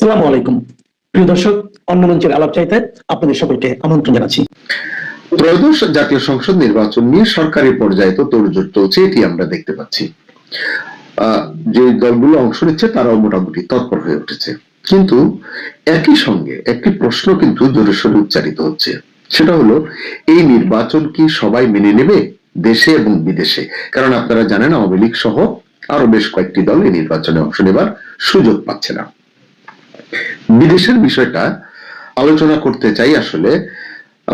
সালামু আলাইকুম। প্রিয় দর্শক, অন্য মঞ্চের আপনাদের আমন্ত্রণ জানাচ্ছি। ত্রয়োদশ জাতীয় সংসদ নির্বাচন নিয়ে সরকারি পর্যায়ে তো তোড়জোড় চলছে, এটি আমরা দেখতে পাচ্ছি। যে দলগুলো অংশ নিচ্ছে, তারাও মোটামুটি তৎপর হয়ে উঠেছে। কিন্তু একই সঙ্গে একটি প্রশ্ন কিন্তু জোরে সোরে উচ্চারিত হচ্ছে। সেটা হলো, এই নির্বাচন কি সবাই মেনে নেবে, দেশে এবং বিদেশে? কারণ আপনারা জানেন, আওয়ামী লীগ সহ আরও বেশ কয়েকটি দল এই নির্বাচনে অংশ নেবার সুযোগ পাচ্ছে না। বিদেশের বিষয়টা আলোচনা করতে চাই আসলে।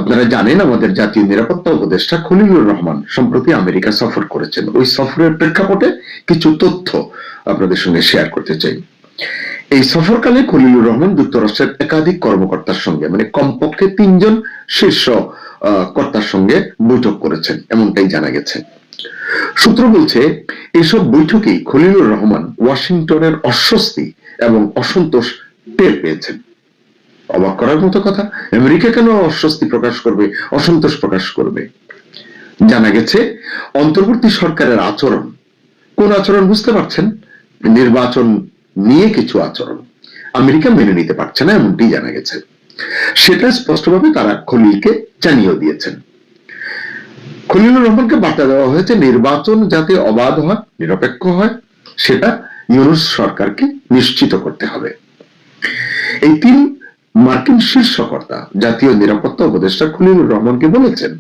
আপনারা জানেন আমাদের জাতীয় নিরাপত্তা উপদেষ্টা খলিলুর রহমান সম্প্রতি আমেরিকা সফর করেছেন। ওই সফরের প্রেক্ষাপটে কিছু তথ্য আপনাদের সঙ্গে শেয়ার করতে চাই। এই সফরকালে খলিলুর রহমান যুক্তরাষ্ট্রের একাধিক কর্মকর্তার সঙ্গে মানে কমপক্ষে তিনজন শীর্ষ কর্তার সঙ্গে বৈঠক করেছেন, এমনটাই জানা গেছে। সূত্র বলছে, এসব বৈঠকেই খলিলুর রহমান ওয়াশিংটনের অস্বস্তি এবং অসন্তোষ টের পেয়েছেন। অবাক করার মতো কথা, আমেরিকা কেন অস্বস্তি প্রকাশ করবে, অসন্তোষ প্রকাশ করবে? জানা গেছে, অন্তর্বর্তী সরকারের আচরণ। কোন আচরণ বুঝতে পারছেন? নির্বাচন নিয়ে কিছু আচরণ। আমেরিকা মেনে নিতে পারছে না, এমনটি জানা গেছে। সেটা স্পষ্টভাবে তারা খলিলকে জানিয়ে দিয়েছেন। খলিলুর রহমানকে বার্তা দেওয়া হয়েছে, নির্বাচন যাতে অবাধ হয়, নিরপেক্ষ হয়, সেটা ইউনুস সরকারকে নিশ্চিত করতে হবে। এই তিন মার্কিন শীর্ষকর্তা, জাতীয় নিরাপত্তা উপদেষ্টা খলিলুর রহমানকে বলেছেন,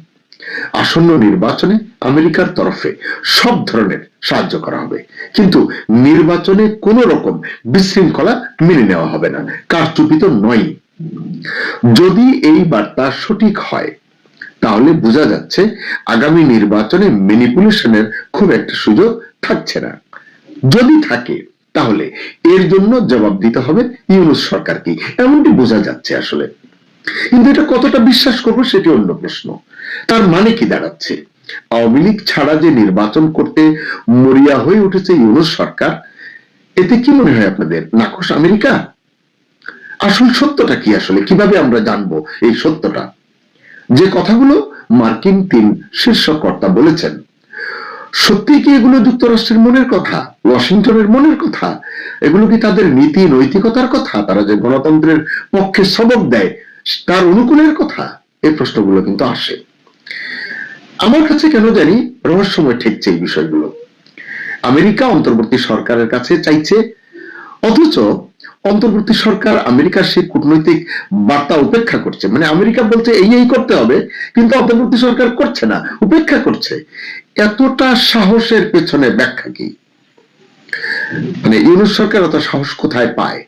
আসন্ন নির্বাচনে আমেরিকার তরফে সব ধরনের সাহায্য করা হবে। কিন্তু নির্বাচনে কোন রকম বিশৃঙ্খলা মেনে নেওয়া হবে না, কারচুপি তো নয়। যদি এই বার্তা সঠিক হয়, তাহলে বোঝা যাচ্ছে আগামী নির্বাচনে ম্যানিপুলেশনের খুব একটা সুযোগ থাকছে না। যদি থাকে তাহলে এর জন্য জবাব দিতে হবে ইউনুস সরকারকে। এমনটি বোঝা যাচ্ছে আসলে। কিন্তু এটা কতটা বিশ্বাস করব সেটি অন্য প্রশ্ন। তার মানে কি দাঁড়াচ্ছে? আওয়ামী লীগ ছাড়া যে নির্বাচন করতে মরিয়া হয়ে উঠেছে ইউনুস সরকার, এতে কি মনে হয় আপনাদের? নাকশ আমেরিকা? আসল সত্যটা কি আসলে? কীভাবে আমরা জানব এই সত্যটা? যে কথাগুলো মার্কিন তিন শীর্ষ কর্তা বলেছেন সত্যি কি এগুলো যুক্তরাষ্ট্রের মনের কথা? ওয়াশিংটনের মনের কথা? এগুলো কি তাদের নীতি, নৈতিকতার কথা? তারা যে গণতন্ত্রের পক্ষে সবক দেয়, তার অনুকূলের কথা? এই প্রশ্নগুলো কিন্তু আসে। আমার কাছে কেন জানি রহস্যময় ঠেকছে এই বিষয়গুলো। আমেরিকা অন্তর্বর্তী সরকারের কাছে চাইছে, অথচ অন্তর্বর্তী সরকার আমেরিকার সেই কূটনৈতিক বার্তা উপেক্ষা করছে। মানে আমেরিকা বলছে এই এই করতে হবে, কিন্তু অন্তর্বর্তী সরকার করছে না, উপেক্ষা করছে। এতটা সাহসের পেছনে ব্যাখ্যা কি? মানে ইউনুস সরকার অত সাহস কোথায় পায়?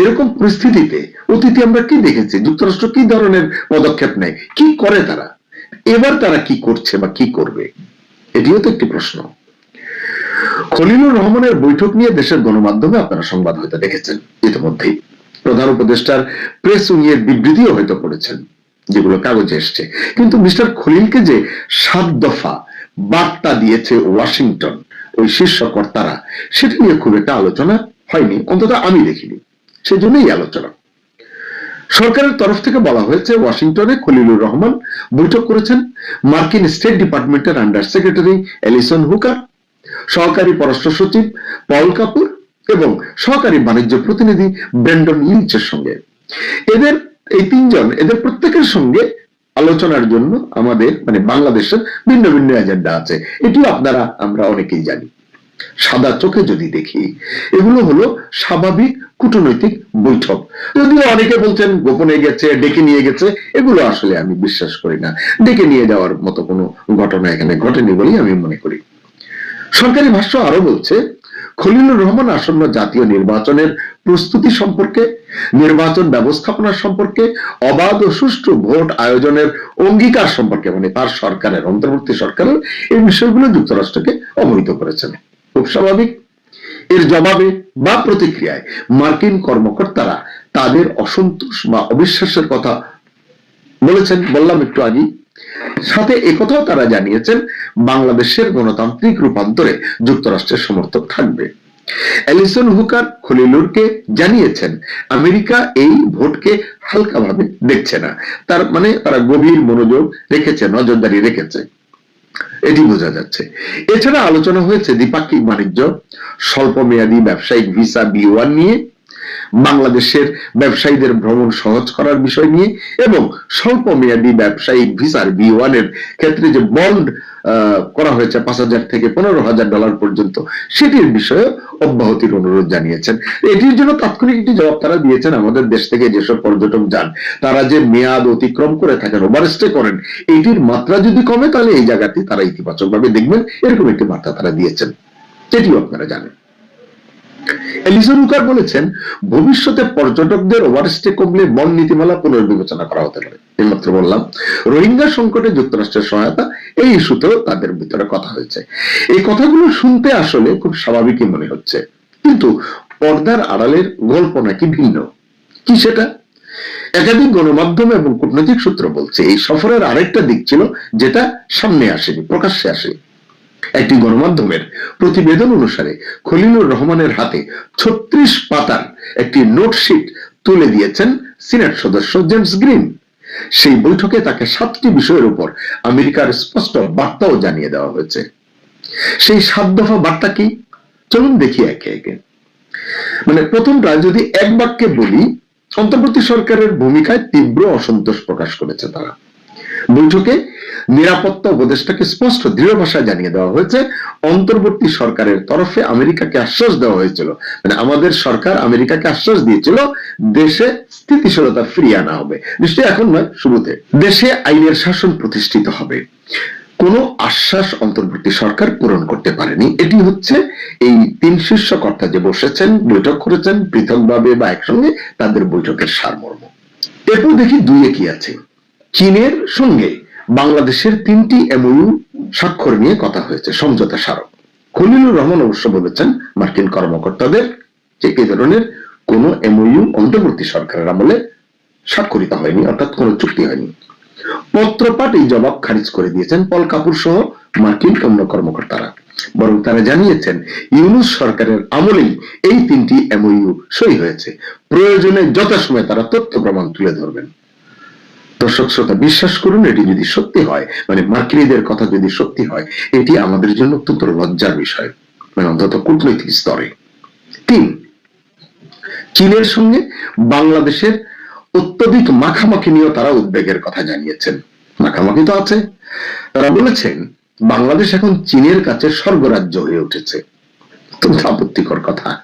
এরকম পরিস্থিতিতে অতীতে আমরা কি দেখেছি? যুক্তরাষ্ট্র কি ধরনের পদক্ষেপ নেয়? কি করে তারা? এবার তারা কি করছে বা কি করবে? এটিও তো একটি প্রশ্ন। খলিলুর রহমানের বৈঠক নিয়ে দেশের গণমাধ্যমে আপনারা সংবাদ হয়তো দেখেছেন ইতিমধ্যেই। প্রধান উপদেষ্টার প্রেস উইংয়ের বিবৃতিও হয়তো পড়েছেন, যেগুলো কাগজে এসছে। কিন্তু মিস্টার খলিলকে যে সাত দফা বার্তা দিয়েছে ওয়াশিংটন, ওই শীর্ষ কর্তারা, সেটা নিয়ে খুব একটা আলোচনা হয়নি, অন্তত আমি দেখিনি। সেজন্যই আলোচনা। সরকারের তরফ থেকে বলা হয়েছে, ওয়াশিংটনে খলিলুর রহমান বৈঠক করেছেন। মার্কিন স্টেট ডিপার্টমেন্টের আন্ডার সেক্রেটারি এলিসন হুকার সহকারী পররাষ্ট্র সচিব পল কাপুর এবং সহকারী বাণিজ্য প্রতিনিধি ব্রেন্ডন লিঞ্চের সঙ্গে। এদের এই তিনজন, এদের প্রত্যেকের সঙ্গে আলোচনার জন্য আমাদের মানে বাংলাদেশের ভিন্ন ভিন্ন এজেন্ডা আছে। এটিও আপনারা, আমরা অনেকেই জানি। সাদা চোখে যদি দেখি, এগুলো হলো স্বাভাবিক কূটনৈতিক বৈঠক। যদিও অনেকে বলছেন গোপনে গেছে, ডেকে নিয়ে গেছে, এগুলো আসলে আমি বিশ্বাস করি না। ডেকে নিয়ে যাওয়ার মতো কোনো ঘটনা এখানে ঘটেনি বলেই আমি মনে করি। সরকারি ভাষ্য আরও বলছে, খলিলুর রহমান আসন্ন জাতীয় নির্বাচনের প্রস্তুতি সম্পর্কে, নির্বাচন ব্যবস্থাপনা সম্পর্কে, অবাধ ও সুষ্ঠু ভোট আয়োজনের অঙ্গীকার সম্পর্কে মানে তার সরকারের, অন্তর্বর্তী সরকারের এই বিষয়গুলো যুক্তরাষ্ট্রকে অবহিত করেছেন। খুব স্বাভাবিক, এর জবাবে বা প্রতিক্রিয়ায় মার্কিন কর্মকর্তারা তাদের অসন্তোষ বা অবিশ্বাসের কথা বলেছেন, বললাম একটু আগেই। সাথে একথাও তারা জানিয়েছেন, বাংলাদেশের গণতান্ত্রিক রূপান্তরে যুক্তরাষ্ট্রের সমর্থক থাকবে। অ্যালিসন হুকার খলিলুরকে জানিয়েছেন, আমেরিকা এই ভোটকে হালকাভাবে দেখছে না। তার মানে তারা গভীর মনোযোগ রেখেছে, নজরদারি রেখেছে। এটি বোঝা যাচ্ছে। এছাড়া আলোচনা হয়েছে দ্বিপাক্ষিক বাণিজ্য স্বল্প মেয়াদী ব্যবসায়িক ভিসা বি নিয়ে। বাংলাদেশের ব্যবসায়ীদের ভ্রমণ সহজ করার বিষয় নিয়ে এবং স্বল্প মেয়াদী ব্যবসায়িক ভিসার বি ওয়ানের ক্ষেত্রে যে বন্ড করা হয়েছে পাঁচ হাজার থেকে পনেরো হাজার ডলার পর্যন্ত, সেটির বিষয়ে অব্যাহতির অনুরোধ জানিয়েছেন। এটির জন্য তাৎক্ষণিক একটি জবাব তারা দিয়েছেন আমাদের দেশ থেকে যেসব পর্যটক যান, তারা যে মেয়াদ অতিক্রম করে থাকেন, ওভারস্টে করেন, এটির মাত্রা যদি কমে, তাহলে এই জায়গাটি তারা ইতিবাচক ভাবে দেখবেন, এরকম একটি বার্তা তারা দিয়েছেন। এটিও আপনারা জানেন। এলিসা রুকার বলেছেন, ভবিষ্যতে পর্যটকদের ওভারস্টে কমলে বন নীতিমালা পুনর্বিবেচনা করা হতে পারে। এইমাত্র বললাম, রোহিঙ্গা সংকটে যুক্তরাষ্ট্রের সহায়তা, এই ইস্যুতেও তাদের ভিতরে কথা হয়েছে। এই কথাগুলো শুনতে আসলে খুব স্বাভাবিকই মনে হচ্ছে। কিন্তু পর্দার আড়ালের গল্প নাকি ভিন্ন? কি সেটা? একাধিক গণমাধ্যম এবং কূটনৈতিক সূত্র বলছে, এই সফরের আরেকটা দিক ছিল, যেটা সামনে আসেনি, প্রকাশ্যে আসেনি। একটি গণমাধ্যমের প্রতিবেদন অনুসারে খলিলুর রহমানের হাতে ছত্রিশ পাতার একটি নোটশিট তুলে দিয়েছেন সিনেট সদস্য জেমস গ্রিন। সেই বৈঠকে তাকে সাতটি বিষয়ের উপর আমেরিকার স্পষ্ট বার্তাও জানিয়ে দেওয়া হয়েছে। সেই সাত দফা বার্তা কি? চলুন দেখি একে একে। মানে প্রথমটা যদি এক বাক্যে বলি, অন্তর্বর্তী সরকারের ভূমিকায় তীব্র অসন্তোষ প্রকাশ করেছে তারা। বৈঠকে নিরাপত্তা উপদেষ্টাকে স্পষ্ট দৃঢ় ভাষায় জানিয়ে দেওয়া হয়েছে, অন্তর্বর্তী সরকারের তরফে আমেরিকাকে আশ্বাস দেওয়া হয়েছিল। মানে আমাদের সরকার আমেরিকাকে আশ্বাস দিয়েছিল, দেশে স্থিতিশীলতা ফিরিয়ে আনা হবে। নিশ্চয়ই এখন নয়, শুরুতে। দেশে আইনের শাসন প্রতিষ্ঠিত হবে। কোন আশ্বাস অন্তর্বর্তী সরকার পূরণ করতে পারেনি। এটি হচ্ছে এই তিন শীর্ষকর্তা যে বসেছেন, বৈঠক করেছেন, পৃথকভাবে বা একসঙ্গে তাদের বৈঠকের সারমর্ম। এরপর দেখি দুইয়ে কি আছে। চীনের সঙ্গে বাংলাদেশের তিনটি এমওইউ স্বাক্ষর নিয়ে কথা হয়েছে, সমঝোতা স্মারক। খলিলুর রহমান অবশ্য বলেছেন, মার্কিন কর্মকর্তাদের যে এই ধরনের কোন এমওইউ অন্তর্বর্তী সরকারের আমলে স্বাক্ষরিত হয়নি, অর্থাৎ কোনো চুক্তি হয়নি। পত্রপাঠ এই জবাব খারিজ করে দিয়েছেন পল কাপুর সহ মার্কিন অন্য কর্মকর্তারা। বরং তারা জানিয়েছেন, ইউনুস সরকারের আমলেই এই তিনটি এমওইউ সই হয়েছে। প্রয়োজনে যথাসময়ে তারা তথ্য প্রমাণ তুলে ধরবেন। দর্শক শ্রোতা, বিশ্বাস করুন, এটি যদি সত্যি হয় মানে মার্কিনীদের কথা যদি সত্যি হয়, এটি আমাদের জন্য অত্যন্ত লজ্জার বিষয় মানে অন্তত কূটনৈতিক স্তরে। তিন, চীনের সঙ্গে বাংলাদেশের অত্যধিক মাখামাখি নিয়েও তারা উদ্বেগের কথা জানিয়েছেন। মাখামাখি তো আছে। তারা বলেছেন, বাংলাদেশ এখন চীনের কাছে স্বর্গরাজ্য হয়ে উঠেছে। আপত্তিকর কথা।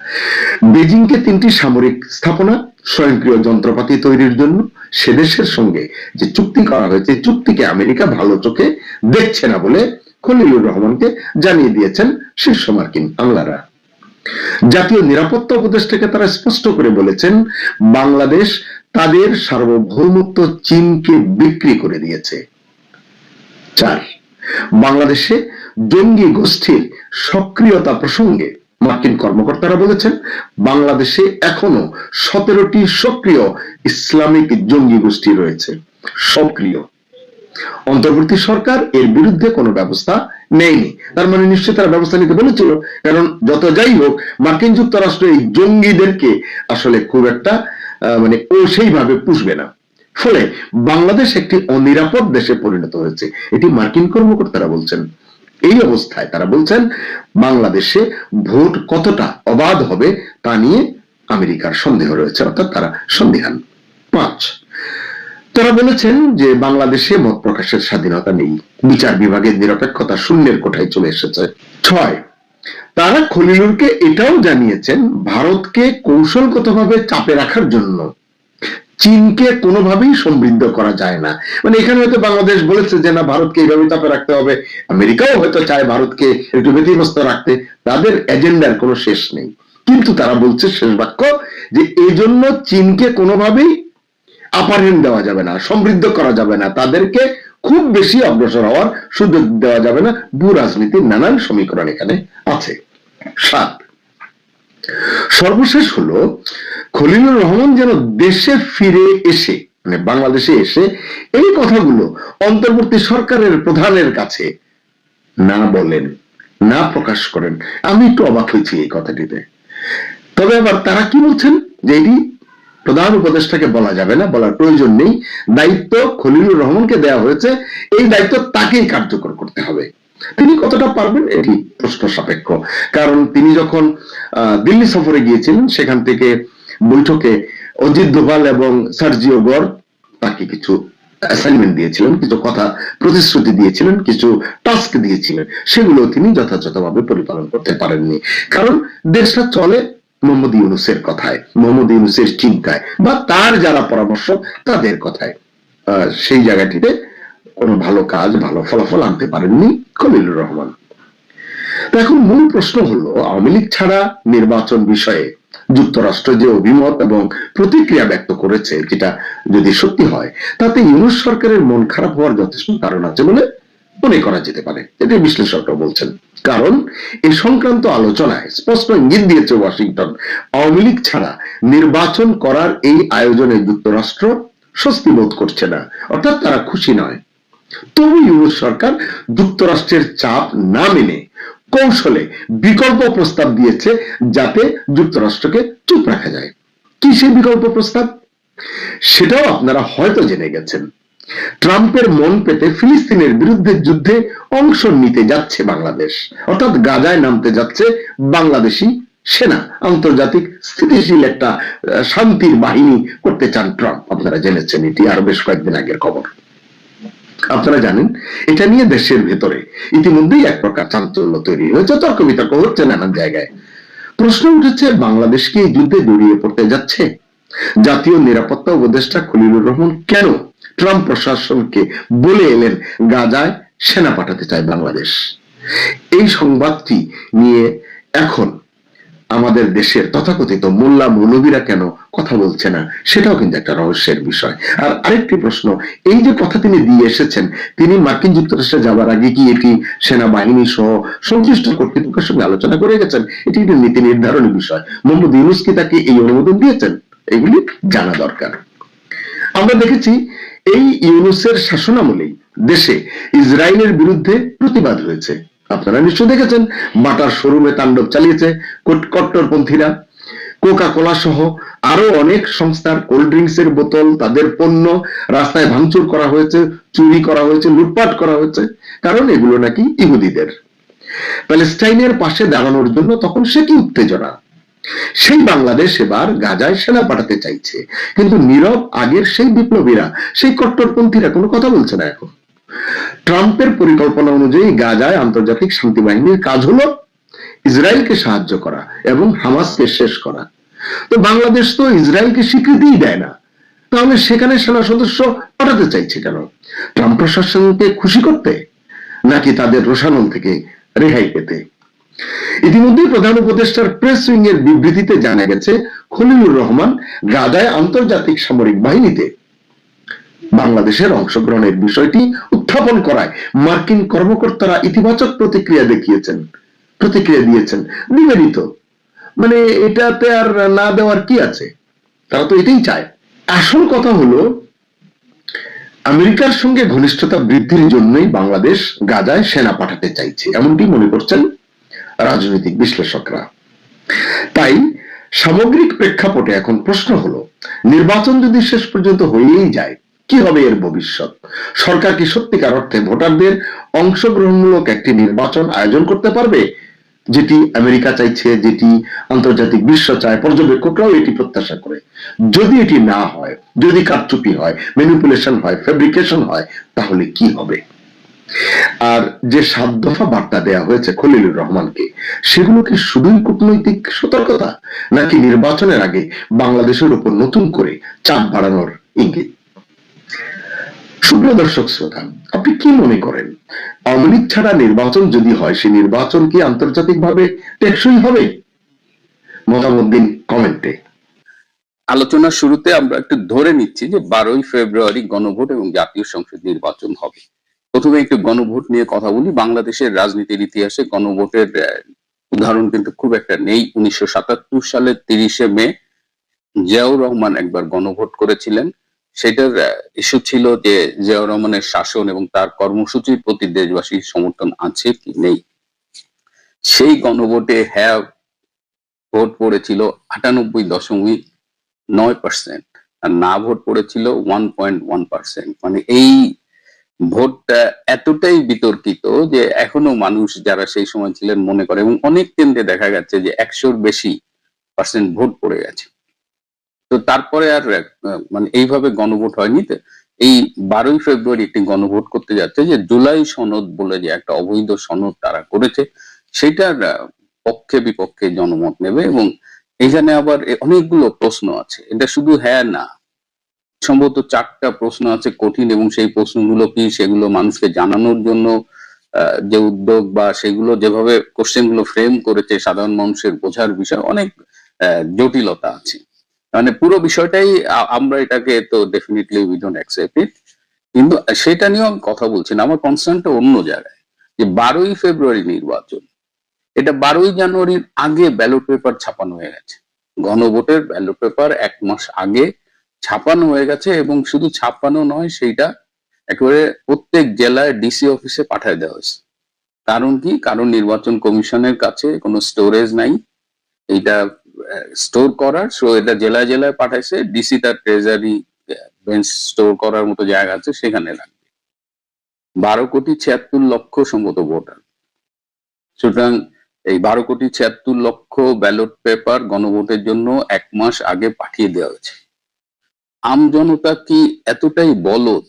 বেজিংকে তিনটি সামরিক স্থাপনা স্বয়ংক্রিয় যন্ত্রপাতি তৈরির জন্য সে দেশের সঙ্গে যে চুক্তি করা হয়েছে চুক্তিকে আমেরিকা ভালো চোখে দেখছে না বলে খলিলুর রহমানকে জানিয়ে দিয়েছেন শীর্ষ মার্কিন আমলারা জাতীয় নিরাপত্তা উপদেষ্টাকে তারা স্পষ্ট করে বলেছেন, বাংলাদেশ তাদের সার্বভৌমত্ব চীনকে বিক্রি করে দিয়েছে। চার, বাংলাদেশে জঙ্গি গোষ্ঠীর সক্রিয়তা প্রসঙ্গে মার্কিন কর্মকর্তারা বলেছেন, বাংলাদেশে এখনও সতেরোটি সক্রিয় ইসলামিক জঙ্গি গোষ্ঠী রয়েছে। সক্রিয়। অন্তর্বর্তী সরকার এর বিরুদ্ধে কোনো ব্যবস্থা নেয়নি। তার মানে নিশ্চয় তারা ব্যবস্থা নিতে বলেছিল, কারণ যত যাই হোক, মার্কিন যুক্তরাষ্ট্র এই জঙ্গিদেরকে আসলে খুব একটা মানে ও সেইভাবে পুষবে না। ফলে বাংলাদেশ একটি অনিরাপদ দেশে পরিণত হয়েছে, এটি মার্কিন কর্মকর্তারা বলছেন। এই অবস্থায় তারা বলছেন, বাংলাদেশে ভোট কতটা অবাধ হবে তা নিয়ে আমেরিকার সন্দেহ রয়েছে, অর্থাৎ তারা সন্দেহান। পাঁচ, তারা বলেছেন যে বাংলাদেশে মত প্রকাশের স্বাধীনতা নেই। বিচার বিভাগের নিরপেক্ষতা শূন্যের কোঠায় চলে এসেছে। ছয়, তারা খলিলুরকে এটাও জানিয়েছেন, ভারতকে কৌশলগতভাবে চাপে রাখার জন্য চীনকে কোনোভাবেই সমৃদ্ধ করা যায় না। মানে এখানে হয়তো বাংলাদেশ বলেছে যে, না, ভারতকে এইভাবে চাপে রাখতে হবে। আমেরিকাও হয়তো চায় ভারতকে একটু ব্যতিব্যস্ত রাখতে। তাদের এজেন্ডার কোনো শেষ নেই। কিন্তু তারা বলছে শেষ বাক্য যে এজন্য চীনকে কোনোভাবেই আপার দেওয়া যাবে না, সমৃদ্ধ করা যাবে না। তাদেরকে খুব বেশি অগ্রসর হওয়ার সুযোগ দেওয়া যাবে না। ভূ রাজনীতির নানান সমীকরণ এখানে আছে। সাত সর্বশেষ হলো, খলিলুর রহমান যেন দেশে ফিরে এসে মানে বাংলাদেশে এসে এই কথাগুলো অন্তর্বর্তী সরকারের প্রধানের কাছে না বলেন, না প্রকাশ করেন। আমি একটু অবাক হয়েছি এই কথাটিতে। তবে আবার তারা কি বলছেন? যে এটি প্রধান উপদেষ্টাকে বলা যাবে না, বলার প্রয়োজন নেই। দায়িত্ব খলিলুর রহমানকে দেওয়া হয়েছে। এই দায়িত্ব তাকেই কার্যকর করতে হবে। তিনি কতটা পারবেন এটি প্রশ্ন সাপেক্ষ। কারণ তিনি যখন দিল্লি সফরে গিয়েছিলেন, সেখান থেকে বৈঠকে অজিত দোভাল এবং সার্জিও গর তাকে কিছু অ্যাসাইনমেন্ট দিয়েছিলেন, কিছু কথা প্রতিশ্রুতি দিয়েছিলেন, কিছু টাস্ক দিয়েছিলেন, সেগুলো তিনি যথাযথভাবে পরিপালন করতে পারেননি। কারণ দেশটা চলে মোহাম্মদ ইউনুসের কথায়, মোহাম্মদ ইউনুসের চিন্তায়, বা তার যারা পরামর্শ তাদের কথায়। সেই জায়গাটিতে কোনো ভালো কাজ, ভালো ফলাফল আনতে পারেননি খলিলুর রহমান। এখন মূল প্রশ্ন হলো, আওয়ামী লীগ ছাড়া নির্বাচন বিষয়ে যুক্তরাষ্ট্র যে অভিমত এবং প্রতিক্রিয়া ব্যক্ত করেছে যেটা যদি সত্যি হয়, তাতে ইউনুস সরকারের মন খারাপ হওয়ার যথেষ্ট কারণ আছে বলে মনে করা যেতে পারে, এটি বিশ্লেষকরা বলছেন। কারণ এই সংক্রান্ত আলোচনায় স্পষ্ট ইঙ্গিত দিয়েছে ওয়াশিংটন, আওয়ামী লীগ ছাড়া নির্বাচন করার এই আয়োজনে যুক্তরাষ্ট্র স্বস্তি বোধ করছে না, অর্থাৎ তারা খুশি নয়। তবু ইউরোপ সরকার যুক্তরাষ্ট্রের চাপ না মেনে কৌশলে বিকল্প প্রস্তাব দিয়েছে যাতে যুক্তরাষ্ট্রকে চুপ রাখা যায়। কি সেই বিকল্প প্রস্তাব? সেটাও আপনারা হয়তো জেনে গেছেন। ট্রাম্পের মন পেতে ফিলিস্তিনের বিরুদ্ধে যুদ্ধে অংশ নিতে যাচ্ছে বাংলাদেশ। অর্থাৎ গাজায় নামতে যাচ্ছে বাংলাদেশি সেনা। আন্তর্জাতিক স্থিতিশীল একটা শান্তির বাহিনী করতে চান ট্রাম্প। আপনারা জেনেছেন এটি আরও বেশ কয়েকদিন আগের খবর। আপনারা জানেন, এটা নিয়ে দেশের ভেতরে ইতিমধ্যেই এক প্রকার চাঞ্চল্য তৈরি হয়েছে তর্ক বিতর্ক হচ্ছে নানান জায়গায়। প্রশ্ন উঠেছে, বাংলাদেশ কি এই যুদ্ধে জড়িয়ে পড়তে যাচ্ছে? জাতীয় নিরাপত্তা উপদেষ্টা খলিলুর রহমান কেন ট্রাম্প প্রশাসনকে বলে এলেন গাজায় সেনা পাঠাতে চায় বাংলাদেশ? এই সংবাদটি নিয়ে এখন আমাদের দেশের তথাকথিত মোল্লা মৌলবীরা কেন কথা বলছে না? সেটাও কিন্তু একটা রহস্যের বিষয়। আর আরেকটি প্রশ্ন, এই যে কথা তিনি দিয়ে এসেছেন, তিনি মার্কিন যুক্তরাষ্ট্রে যাবার আগে কি এটি সেনাবাহিনী সহ সংশ্লিষ্ট কর্তৃপক্ষের সঙ্গে আলোচনা করে গেছেন? এটি একটি নীতি নির্ধারণী বিষয়। মোহাম্মদ ইউনুস কি তাকে এই অনুমোদন দিয়েছেন? এগুলি জানা দরকার। আমরা দেখেছি, এই ইউনুসের শাসনামলেই দেশে ইসরায়েলের বিরুদ্ধে প্রতিবাদ হয়েছে। আপনারা নিশ্চয় দেখেছেন, বাটার শোরুমে তাণ্ডব চালিয়েছে কট্টরপন্থীরা। কোকা কোলা সহ আরও অনেক সংস্থার কোল্ড ড্রিঙ্কস এর বোতল, তাদের পণ্য রাস্তায় ভাঙচুর করা হয়েছে, চুরি করা হয়েছে, লুটপাট করা হয়েছে, কারণ এগুলো নাকি ইহুদিদের। প্যালেস্টাইনের পাশে দাঁড়ানোর জন্য তখন সে কি উত্তেজনা? সেই বাংলাদেশ এবার গাজায় সেনা পাঠাতে চাইছে, কিন্তু নীরব আগের সেই বিপ্লবীরা, সেই কট্টরপন্থীরা কোনো কথা বলছে না এখন। ট্রাম্পের পরিকল্পনা অনুযায়ী গাজায় আন্তর্জাতিক শান্তি বাহিনীর কাজ হলো ইসরায়েলকে সাহায্য করা এবং হামাসকে শেষ করা। তো বাংলাদেশ তো ইসরায়েলকে স্বীকৃতিই দেয় না। তাহলে সেখানে সেনা সদস্য পাঠাতে চাইছে কেন? ট্রাম্প প্রশাসনকে খুশি করতে নাকি তাদের রোষানল থেকে রেহাই পেতে? ইতিমধ্যে প্রধান উপদেষ্টার প্রেস উইং এর বিবৃতিতে জানা গেছে, খলিলুর রহমান গাজায় আন্তর্জাতিক সামরিক বাহিনীতে বাংলাদেশের অংশগ্রহণের বিষয়টি উত্থাপন করায় মার্কিন কর্মকর্তারা ইতিবাচক প্রতিক্রিয়া দেখিয়েছেন, প্রতিক্রিয়া দিয়েছেন, নিবেদিত। মানে এটাতে আর না দেওয়ার কি আছে? তারা তো এটাই চায়। আসল কথা হলো, আমেরিকার সঙ্গে ঘনিষ্ঠতা বৃদ্ধির জন্যই বাংলাদেশ গাজায় সেনা পাঠাতে চাইছে, এমনটি মনে করছেন রাজনৈতিক বিশ্লেষকরা। তাই সামগ্রিক প্রেক্ষাপটে এখন প্রশ্ন হলো, নির্বাচন যদি শেষ পর্যন্ত হয়েই যায় কি হবে এর ভবিষ্যৎ? সরকার কি সত্যিকার অর্থে ভোটারদের অংশগ্রহণমূলক একটি নির্বাচন আয়োজন করতে পারবে? যেটি আমেরিকা চাইছে, যেটি আন্তর্জাতিক বিশ্ব চায়, পর্যবেক্ষকরাও এটি প্রত্যাশা করে। যদি এটি না হয়, যদি কারচুপি হয় ম্যানিপুলেশন হয় ফেব্রিকেশন হয়, তাহলে কি হবে? আর যে সাত দফা বার্তা দেয়া হয়েছে খলিলুর রহমানকে, সেগুলো কি শুধুই কূটনৈতিক সতর্কতা? নাকি নির্বাচনের আগে বাংলাদেশের উপর নতুন করে চাপ বাড়ানোর ইঙ্গিত? সুপ্রিয় দর্শক শ্রোতা, আপনি কি মনে করেন, আওয়ামী ছাড়া নির্বাচন যদি হয় সে নির্বাচন কি আন্তর্জাতিকভাবে টেকসই হবে? মতামত দিন কমেন্টে। আলোচনার শুরুতে আমরা একটু ধরে নিচ্ছি যে বারোই ফেব্রুয়ারি গণভোট এবং জাতীয় সংসদ নির্বাচন হবে। প্রথমে একটু গণভোট নিয়ে কথা বলি। বাংলাদেশের রাজনীতির ইতিহাসে গণভোটের উদাহরণ কিন্তু খুব একটা নেই। উনিশশো সাতাত্তর সালের তিরিশে মে জিয়াউর রহমান একবার গণভোট করেছিলেন। সেটার ইস্যু ছিল যে জিয়াউর রহমানের শাসন এবং তার কর্মসূচির প্রতি দেশবাসীর সমর্থন আছে কি নেই? সেই গণভোটে হ্যাঁ ভোট পড়েছিল আটানব্বই দশমিক নয় পার্সেন্ট আর না ভোট পড়েছিল ওয়ান পয়েন্ট ওয়ান পার্সেন্ট মানে এই ভোটটা এতটাই বিতর্কিত যে এখনও মানুষ যারা সেই সময় ছিলেন মনে করে এবং অনেক কেন্দ্রে দেখা গেছে যে একশোর বেশি পার্সেন্ট ভোট পড়ে গেছে। তো তারপরে আর মানে এইভাবে গণভোট হয়নি এই বারোই ফেব্রুয়ারি একটি গণভোট করতে যাচ্ছে যে জুলাই সনদ বলে যে একটা অবৈধ সনদ তারা করেছে, সেটার পক্ষে বিপক্ষে জনমত নেবে এবং এখানে আবার অনেকগুলো প্রশ্ন আছে। এটা শুধু হ্যাঁ না। সম্ভবত চারটা প্রশ্ন আছে কঠিন এবং সেই প্রশ্নগুলো কি সেগুলো মানুষকে জানানোর জন্য যে উদ্যোগ বা সেগুলো যেভাবে কোশ্চেনগুলো ফ্রেম করেছে সাধারণ মানুষের বোঝার বিষয়, অনেক জটিলতা আছে। মানে পুরো বিষয়টাই আমরা এটাকে তো definitely we don't accept it কিন্তু সেটা নিয়েও আমি কথা বলছি না, আমার কনসার্নটা অন্য জায়গায়। যে বারোই ফেব্রুয়ারি নির্বাচন, এটা বারোই জানুয়ারির আগে ব্যালট পেপার ছাপানো হয়ে গেছে। গণভোটের ব্যালট পেপার এক মাস আগে ছাপানো হয়ে গেছে এবং শুধু ছাপানো নয়, সেইটা একেবারে প্রত্যেক জেলায় ডিসি অফিসে পাঠিয়ে দেওয়া হয়েছে। কারণ কি? কারণ নির্বাচন কমিশনের কাছে কোনো স্টোরেজ নাই। এইটা স্টোর করার সো এটা জেলায় জেলায় পাঠাইছে ডিসি তার ট্রেজারি বেঞ্চ স্টোর করার মতো জায়গা আছে, সেখানে রাখবে। বারো কোটি ছিয়াত্তর লক্ষ সম্ভবত ভোটার। সুতরাং এই বারো কোটি ছিয়াত্তর লক্ষ ব্যালট পেপার গণভোটের জন্য এক মাস আগে পাঠিয়ে দেওয়া হয়েছে। আম জনতা কি এতটাই বলদ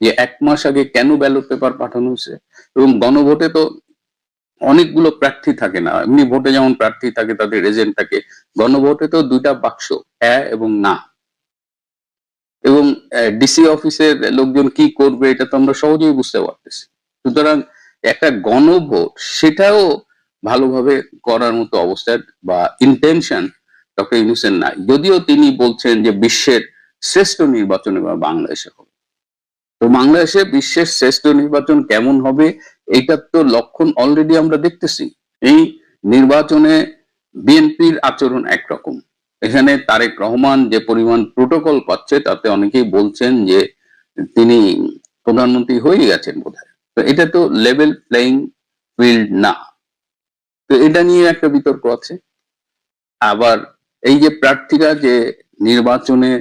যে এক মাস আগে কেন ব্যালট পেপার পাঠানো হয়েছে? এবং গণভোটে তো অনেকগুলো প্রার্থী থাকে না। এমনি ভোটে যেমন প্রার্থী থাকে, তাদের এজেন্ট থাকে। গণভোটে তো দুইটা বাক্স হ্যাঁ এবং না। এবং ডিসি অফিসের লোকজন কি করবে এটা তো আমরা সহজেই বুঝতে পারতেছি। সুতরাং একটা গণভোট, সেটাও ভালোভাবে করার মতো অবস্থা বা ইন্টেনশন ডক্টর ইউনুসেন নাই। যদিও তিনি বলছেন যে বিশ্বের শ্রেষ্ঠ নির্বাচন এবার বাংলাদেশে হবে। তো বাংলাদেশে বিশ্বের শ্রেষ্ঠ নির্বাচন কেমন হবে এইটার তো লক্ষণ অলরেডি আমরা দেখতেছি। এই নির্বাচনে বিএনপির আচরণ একরকম। এখানে তারেক রহমান যে পরিমাণ প্রোটোকল পাচ্ছে, তাতে অনেকেই বলছেন যে তিনি প্রধানমন্ত্রী হয়ে গেছেন বোধহয়। তো এটা তো লেভেল প্লেইং ফিল্ড না। তো এটা নিয়ে একটা বিতর্ক আছে। আবার এই যে প্রার্থীরা যে নির্বাচনে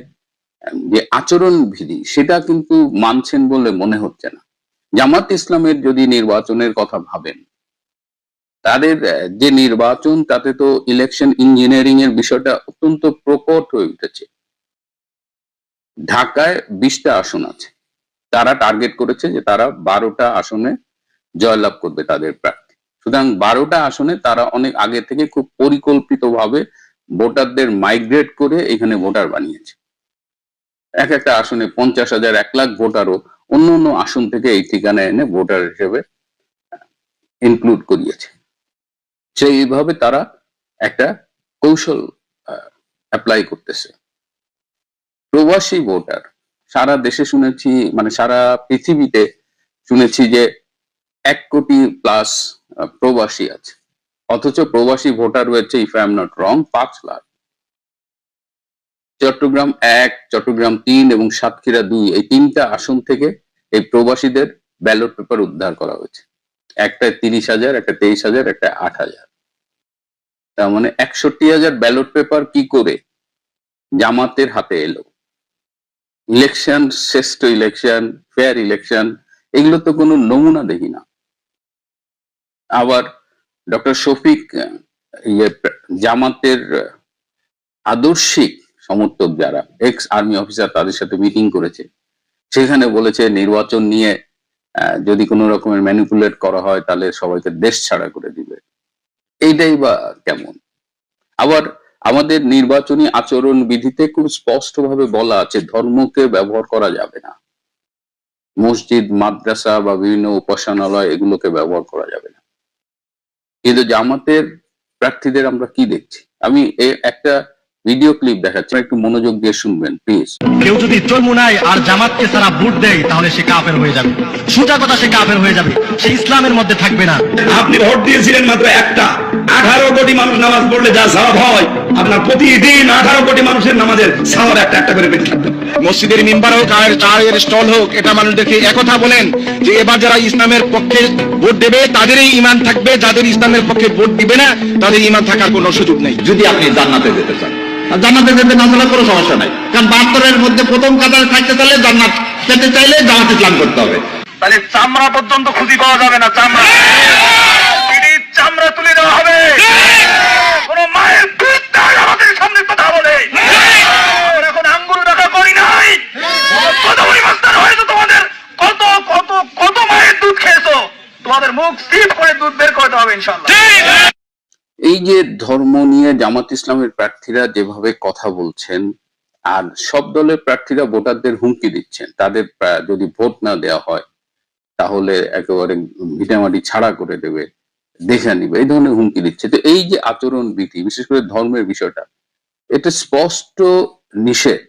যে আচরণ বিধি সেটা কিন্তু মানছেন বলে মনে হচ্ছে না। জামাত ইসলামের যদি নির্বাচনের কথা ভাবেন, তাদের যে নির্বাচন, তাতে তো ইলেকশন ইঞ্জিনিয়ারিং এর বিষয়টা অত্যন্ত প্রকট হয়ে উঠেছে। ঢাকায় বিশটা আসন আছে। তারা টার্গেট করেছে যে তারা বারোটা আসনে জয়লাভ করবে তাদের প্রার্থী। সুতরাং বারোটা আসনে তারা অনেক আগে থেকে খুব পরিকল্পিতভাবে ভোটারদের মাইগ্রেট করে এখানে ভোটার বানিয়েছে। এক একটা আসনে পঞ্চাশ হাজার, এক লাখ ভোটারও অন্য অন্য আসন থেকে এই ঠিকানায় এনে ভোটার হিসেবে ইনক্লুড করিয়েছে। সেইভাবে তারা একটা কৌশল অ্যাপ্লাই করতেছে। প্রবাসী ভোটার, সারা দেশে শুনেছি মানে সারা পৃথিবীতে শুনেছি যে এক কোটি প্লাস প্রবাসী আছে। অথচ প্রবাসী ভোটার রয়েছে if I am not wrong পাঁচ লাখ। চট্টগ্রাম এক, চট্টগ্রাম তিন এবং সাতক্ষীরা দুই, এই তিনটা আসন থেকে এই প্রবাসীদের ব্যালট পেপার উদ্ধার করা হয়েছে। একটা তিরিশ হাজার, একটা তেইশ হাজার, একটা আট হাজার। তার মানে একষট্টি হাজার ব্যালট পেপার কি করে জামাতের হাতে এলো? ইলেকশন শ্রেষ্ঠ ইলেকশন ফেয়ার ইলেকশন এগুলো তো কোনো নমুনা দেখি না। আবার ডক্টর শফিক ইয়ে জামাতের আদর্শিক সমর্থক যারা এক্স আর্মি অফিসার তাদের সাথে মিটিং করেছে। সেখানে বলেছে, নির্বাচন নিয়ে যদি কোনো রকমের ম্যানিপুলেট করা হয়, তাহলে সবাইকে দেশ ছাড়া করে দিবে। এইটাই বা কেমন? আবার আমাদের নির্বাচনী আচরণ বিধিতে খুব স্পষ্টভাবে বলা আছে, ধর্মকে ব্যবহার করা যাবে না। মসজিদ, মাদ্রাসা বা বিভিন্ন উপাসনালয় এগুলোকে ব্যবহার করা যাবে না। কিন্তু জামাতের প্রার্থীদের আমরা কি দেখছি? আমি একটা ভিডিও ক্লিপ দেখাচ্ছি। একটু মনোযোগ দিয়ে শুনবেন প্লিজ কেউ যদি চরমুনায় আর জামাতকে সারা ভোট দেয় তাহলে সে কাফের হয়ে যাবে। সোজা কথা সে কাফের হয়ে যাবে। সে ইসলামের মধ্যে থাকবে না। আপনি ভোট দিয়েছিলেন মাত্র একটা। আঠারো কোটি মানুষ নামাজ পড়লে যা সওয়াব হয় আপনার প্রতিদিন আঠারো কোটি মানুষের নামাজের সওয়াব একটা একটা করে পেট থাকবে মসজিদের মেম্বার হোক আর চায়ের স্টল হোক এটা মানুষদেরকে একথা বলেন যে এবার যারা ইসলামের পক্ষে ভোট দেবে তাদেরই ইমান থাকবে। যাদের ইসলামের পক্ষে ভোট দিবে না তাদের ইমান থাকার কোনো সুযোগ নেই। যদি আপনি জান্নাতে যেতে চান। জান্নাতে যেতে নাজলা কোনো সমস্যা নাই। কারণ বাহাত্তরের মধ্যে প্রথম কাতারে থাকতে চাইলে জান্নাত পেতে চাইলে জামাত ইসলাম করতে হবে। তাহলে চামড়া পর্যন্ত খুঁজি পাওয়া যাবে না চামড়া। চামড়া তুলে দেওয়া হবে। কোন মায়ের আমাদের সামনে কথা বলে। এখন আঙ্গুল রাখা করি নাই। কত পরিমাণ হয়েছে তোমাদের? কত কত কত মায়ের দুধ খেয়েছো? তোমাদের মুখ সিপ করে দুধ বের করতে হবে ইনশাল্লাহ এই যে ধর্ম নিয়ে জামাত ইসলামের প্রার্থীরা যেভাবে কথা বলছেন, আর সব দলের প্রার্থীরা ভোটারদের হুমকি দিচ্ছেন, তাদের যদি ভোট না দেওয়া হয়, তাহলে একেবারে ভিটামাটি ছাড়া করে দেবে, দেখে নিবে, এই ধরনের হুমকি দিচ্ছে। তো এই যে আচরণ বিধি বিশেষ করে ধর্মের বিষয়টা, এটা স্পষ্ট নিষেধ,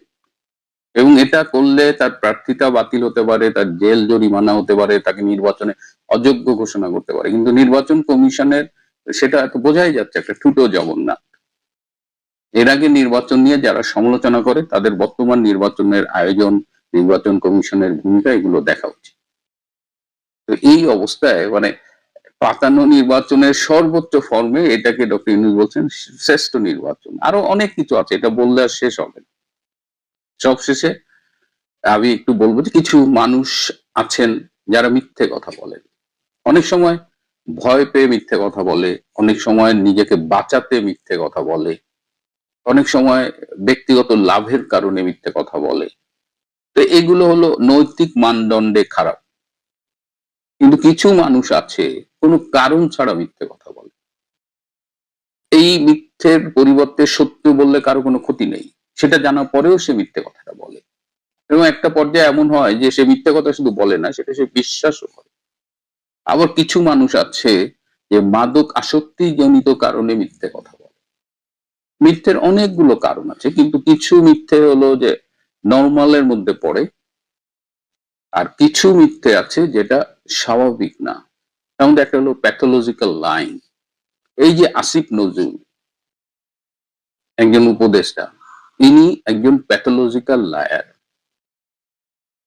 এবং এটা করলে তার প্রার্থিতা বাতিল হতে পারে, তার জেল জরিমানা হতে পারে, তাকে নির্বাচনে অযোগ্য ঘোষণা করতে পারে। কিন্তু নির্বাচন কমিশনের সেটা তো বোঝাই যাচ্ছে একটা ঠুটো জগন্নাথ। এর আগে নির্বাচন নিয়ে যারা সমালোচনা করে, তাদের বর্তমান নির্বাচনের আয়োজন, নির্বাচন কমিশনের ভূমিকা এগুলো দেখা উচিত। তো এই অবস্থায় মানে পাতানো নির্বাচনের সর্বোচ্চ ফর্মে এটাকে ডক্টর ইউনুস বলছেন শ্রেষ্ঠ নির্বাচন। আরও অনেক কিছু আছে, এটা বললে আর শেষ হবে সবশেষে আমি একটু বলব যে কিছু মানুষ আছেন যারা মিথ্যে কথা বলেন। অনেক সময় ভয় পেয়ে মিথ্যে কথা বলে, অনেক সময় নিজেকে বাঁচাতে মিথ্যে কথা বলে, অনেক সময় ব্যক্তিগত লাভের কারণে মিথ্যে কথা বলে। তো এগুলো হলো নৈতিক মানদণ্ডে খারাপ। কিন্তু কিছু মানুষ আছে, কোনো কারণ ছাড়া মিথ্যে কথা বলে। এই মিথ্যের পরিবর্তে সত্য বললে কারও কোনো ক্ষতি নেই। সেটা জানার পরেও সে মিথ্যে কথাটা বলে। এবং একটা পর্যায়ে এমন হয় যে সে মিথ্যে কথা শুধু বলে না, সেটা সে বিশ্বাসও করে। আবার কিছু মানুষ আছে যে মাদক আসক্তি জনিত কারণে মিথ্যে কথা বলে। মিথ্যের অনেকগুলো কারণ আছে, কিন্তু কিছু মিথ্যে হলো যে নর্মালের মধ্যে পড়ে, আর কিছু মিথ্যে আছে যেটা স্বাভাবিক না। তার একটা হলো প্যাথোলজিক্যাল লাইন এই যে আসিফ নজরুল, একজন উপদেষ্টা তিনি একজন প্যাথোলজিক্যাল লায়ার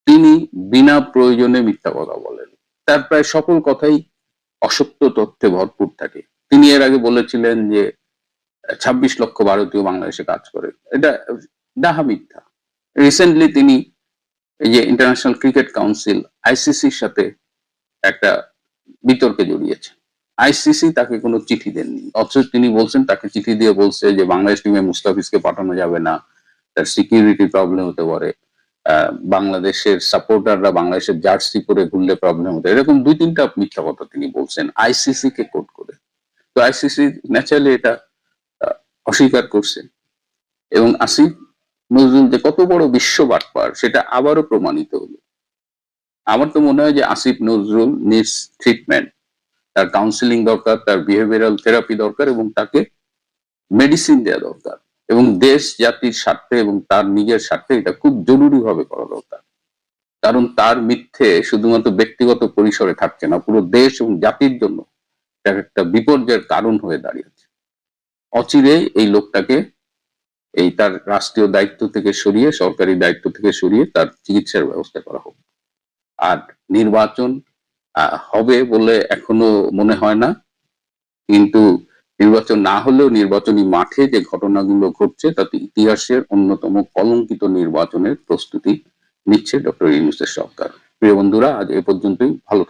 তিনি বিনা প্রয়োজনে মিথ্যা কথা বলেন। তার প্রায় সকল কথাই অসত্য তথ্যে ভরপুর থাকে। তিনি এর আগে বলেছিলেন যে, ছাব্বিশ লক্ষ ভারতীয় বাংলাদেশে কাজ করে। এটা ডাহা মিথ্যা। রিসেন্টলি তিনি এই যে ইন্টারন্যাশনাল ক্রিকেট কাউন্সিল আইসিসির সাথে একটা বিতর্কে জড়িয়েছেন। আইসিসি তাকে কোনো চিঠি দেননি। অথচ তিনি বলছেন, তাকে চিঠি দিয়ে বলছে যে, বাংলাদেশ টিমে মুস্তাফিজকে পাঠানো যাবে না। তার সিকিউরিটি প্রবলেম হতে পারে। বাংলাদেশের সাপোর্টাররা বাংলাদেশের জার্সি পরে ঘুরলে প্রবলেম হতে। এরকম দুই তিনটা মিথ্যা কথা তিনি বলছেন আইসিসি কে কোট করে। তো আইসিসি ন্যাচারালি এটা অস্বীকার করছে। এবং আসিফ নজরুল যে কত বড় বিশ্ব বাটপার, সেটা আবারও প্রমাণিত হলো। আমার তো মনে হয় যে আসিফ নজরুল নিজ ট্রিটমেন্ট তার কাউন্সিলিং দরকার, তার বিহেভিয়ারাল থেরাপি দরকার এবং তাকে মেডিসিন দেওয়া দরকার। এবং দেশ জাতির স্বার্থে এবং তার নিজের স্বার্থে এটা খুব জরুরি ভাবে করা দরকার। কারণ তার মিথ্যে শুধুমাত্র ব্যক্তিগত পরিসরে থাকছে না, পুরো দেশ এবং জাতির জন্য একটা বিপর্যয়ের কারণ হয়ে দাঁড়িয়েছে। অচিরে এই লোকটাকে এই তার রাষ্ট্রীয় দায়িত্ব থেকে সরিয়ে, সরকারি দায়িত্ব থেকে সরিয়ে তার চিকিৎসার ব্যবস্থা করা হোক। আর নির্বাচন হবে বলে এখনও মনে হয় না। কিন্তু নির্বাচন না হলেও নির্বাচনী মাঠে যে ঘটনাগুলো ঘটছে তাতে ইতিহাসের অন্যতম কলঙ্কিত নির্বাচনের প্রস্তুতি নিচ্ছে ডক্টর ইউনুসের সরকার। প্রিয় বন্ধুরা, আজ এ পর্যন্তই। ভালো